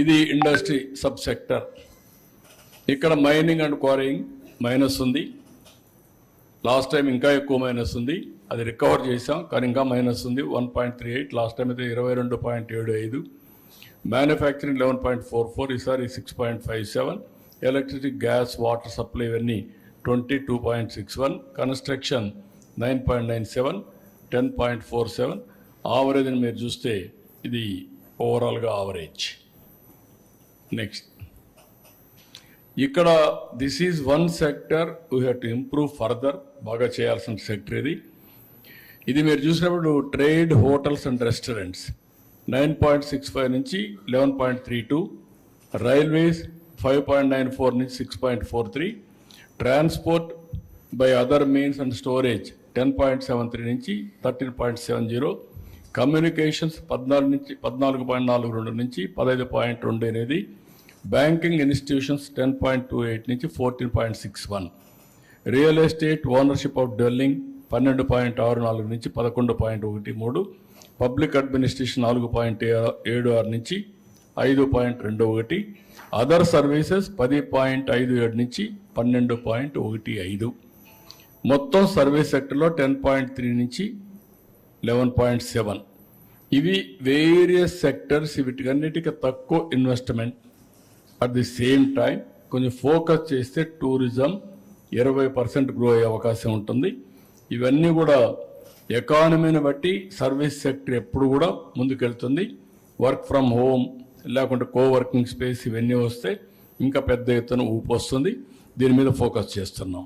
ఇది industry sub sector ఇక్కడ mining and quarrying minus ఉంది. లాస్ట్ టైం ఇంకా ఎక్కువ మైనస్ ఉంది. అది రికవర్ చేసాం కానీ ఇంకా మైనస్ ఉంది. One point three eight last time అయితే ఇరవై రెండు పాయింట్ ఏడు ఐదు. Manufacturing eleven point four four ఈసారి six point five seven. Electricity gas water supply ఇవన్నీ twenty two point six one. Construction nine point nine seven ten point four seven. ఆవరేజ్ని మీరు చూస్తే ఇది ఓవరాల్గా ఆవరేజ్ నెక్స్ట్ ఇక్కడ this is one sector we have to improve further బాగా చేయాల్సిన sector ఇది. ఇది మీరు చూసినప్పుడు trade hotels and restaurants nine point six five నుంచి eleven point three two railways five point nine four నుంచి six point four three transport by other means and storage ten point seven three నుంచి thirteen point seven zero communications పద్నాలుగు నుంచి పద్నాలుగు point నాలుగు రెండు నుంచి పదహైదు పాయింట్ రెండు అనేది banking institutions ten point two eight నుంచి fourteen point six one. Real estate ownership of dwelling పన్నెండు పాయింట్ ఆరు నాలుగు నుంచి పదకొండు పాయింట్ ఒకటి మూడు పబ్లిక్ అడ్మినిస్ట్రేషన్ నాలుగు పాయింట్ ఏడు ఆరు నుంచి ఐదు పాయింట్ రెండు ఒకటి అదర్ సర్వీసెస్ పది పాయింట్ ఐదు ఏడు నుంచి పన్నెండు పాయింట్ ఒకటి ఐదు. మొత్తం సర్వీస్ సెక్టర్లో టెన్ పాయింట్ త్రీ నుంచి లెవెన్ పాయింట్ సెవెన్ ఇవి వేరియస్ సెక్టర్స్ వీటికన్నిటికీ తక్కువ investment at the same time కొంచెం ఫోకస్ చేస్తే టూరిజం ఇరవై పర్సెంట్ గ్రో అయ్యే అవకాశం ఉంటుంది. ఇవన్నీ కూడా ఎకానమీని బట్టి సర్వీస్ సెక్టర్ ఎప్పుడు కూడా ముందుకెళ్తుంది. వర్క్ ఫ్రమ్ హోమ్ లేకుంటే కోవర్కింగ్ స్పేస్ ఇవన్నీ వస్తే ఇంకా పెద్ద ఎత్తున ఊపు వస్తుంది. దీని మీద ఫోకస్ చేస్తున్నాం.